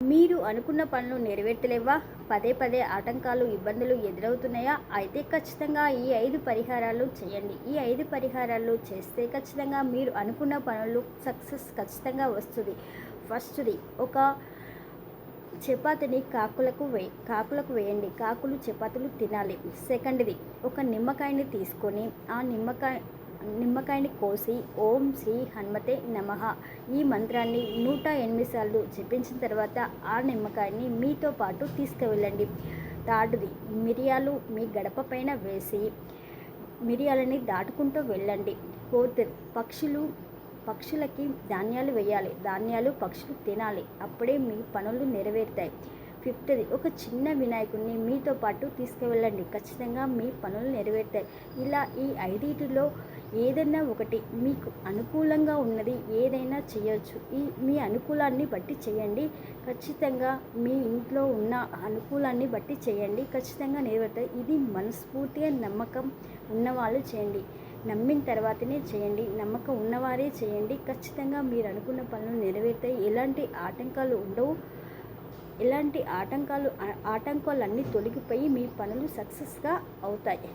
మీరు అనుకున్న పనులు నెరవేర్తలేవా పదే పదే ఆటంకాలు ఇబ్బందులు ఎదురవుతున్నాయా? అయితే ఖచ్చితంగా ఈ ఐదు పరిహారాలు చేయండి. ఈ ఐదు పరిహారాలు చేస్తే ఖచ్చితంగా మీరు అనుకున్న పనులు సక్సెస్ ఖచ్చితంగా వస్తుంది. ఫస్ట్ది ఒక చపాతీని కాకులకు వే కాకులకు వేయండి. కాకులు చపాతీలు తినాలి. సెకండ్ది ఒక నిమ్మకాయని తీసుకొని ఆ నిమ్మకాయ నిమ్మకాయని కోసి ఓం శ్రీ హనుమతే నమః. ఈ మంత్రాన్ని నూట ఎనిమిది సార్లు జపించిన తర్వాత ఆ నిమ్మకాయని మీతో పాటు తీసుకువెళ్ళండి. థర్డ్ది మిరియాలు మీ గడప పైన వేసి మిరియాలని దాటుకుంటూ వెళ్ళండి. ఫోర్త్ పక్షులు పక్షులకి ధాన్యాలు వేయాలి. ధాన్యాలు పక్షులు తినాలి. అప్పుడే మీ పనులు నెరవేరుతాయి. ఫిఫ్త్ది. ఒక చిన్న వినాయకుడిని మీతో పాటు తీసుకువెళ్ళండి. ఖచ్చితంగా మీ పనులు నెరవేరుతాయి. ఇలా ఈ ఐదింటిలో ఏదైనా ఒకటి మీకు అనుకూలంగా ఉన్నది ఏదైనా చేయొచ్చు. ఈ మీ అనుకూలాన్ని బట్టి చేయండి. ఖచ్చితంగా మీ ఇంట్లో ఉన్న అనుకూలాన్ని బట్టి చేయండి. ఖచ్చితంగా నెరవేరుతాయి. ఇది మనస్ఫూర్తిగా నమ్మకం ఉన్నవాళ్ళు చేయండి. నమ్మిన తర్వాతనే చేయండి. నమ్మకం ఉన్నవారే చేయండి. ఖచ్చితంగా మీరు అనుకున్న పనులు నెరవేరుతాయి. ఎలాంటి ఆటంకాలు ఉండవు. ఇలాంటి ఆటంకాలు ఆటంకాలన్నీ తొలగిపోయి మీ పనులు సక్సెస్గా అవుతాయి.